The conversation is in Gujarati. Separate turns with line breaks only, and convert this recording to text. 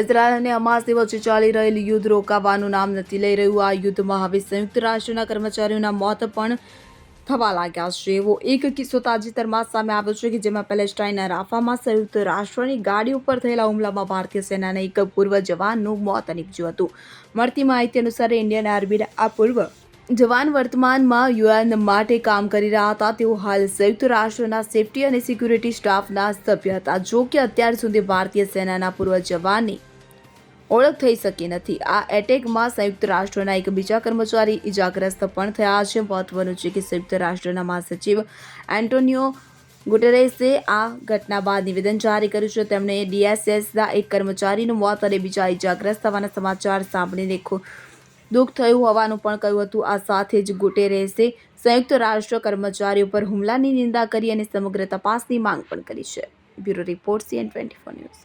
ઇઝરાયલ અને હમાસની વચ્ચે ચાલી રહેલું યુદ્ધ રોકાવાનું નામ નથી લઈ રહ્યું. આ યુદ્ધમાં હવે સંયુક્ત રાષ્ટ્રના કર્મચારીઓના મોત પણ થવા લાગ્યા છે. એવો એક કિસ્સો તાજેતરમાં સામે આવ્યો છે કે જેમાં પેલેસ્ટાઇનના રાફામાં સંયુક્ત રાષ્ટ્રની ગાડી ઉપર થયેલા હુમલામાં ભારતીય સેનાના એક પૂર્વ જવાનનું મોત નીપજ્યું હતું. મળતી માહિતી અનુસાર ઇન્ડિયન આર્મીના આ પૂર્વ જવાન વર્તમાનમાં યુએન માટે કામ કરી રહ્યા હતા. તેઓ હાલ સંયુક્ત રાષ્ટ્રના સેફટી અને સિક્યુરિટી સ્ટાફના સભ્ય હતા. જો કે અત્યાર સુધી ભારતીય સેનાના પૂર્વ જવાનની ઓળખ થઈ શકી નથી. આ એટેકમાં સંયુક્ત રાષ્ટ્રના એક બીજા કર્મચારી ઇજાગ્રસ્ત પણ થયા છે. મહત્વનું છે કે સંયુક્ત રાષ્ટ્રના મહાસચિવ એન્ટોનિયો ગુટેરેસે આ ઘટના બાદ નિવેદન જારી કર્યું છે. તેમણે ડીએસએસના એક કર્મચારીનું મોત અને બીજા ઇજાગ્રસ્ત થવાના સમાચાર સાંભળીને દુઃખ થયું હોવાનું પણ કહ્યું હતું. આ સાથે જ ગુટેરેસે સંયુક્ત રાષ્ટ્ર કર્મચારીઓ પર હુમલાની નિંદા કરી અને સમગ્ર તપાસની માંગ પણ કરી છે. Bureau report CN twenty four news.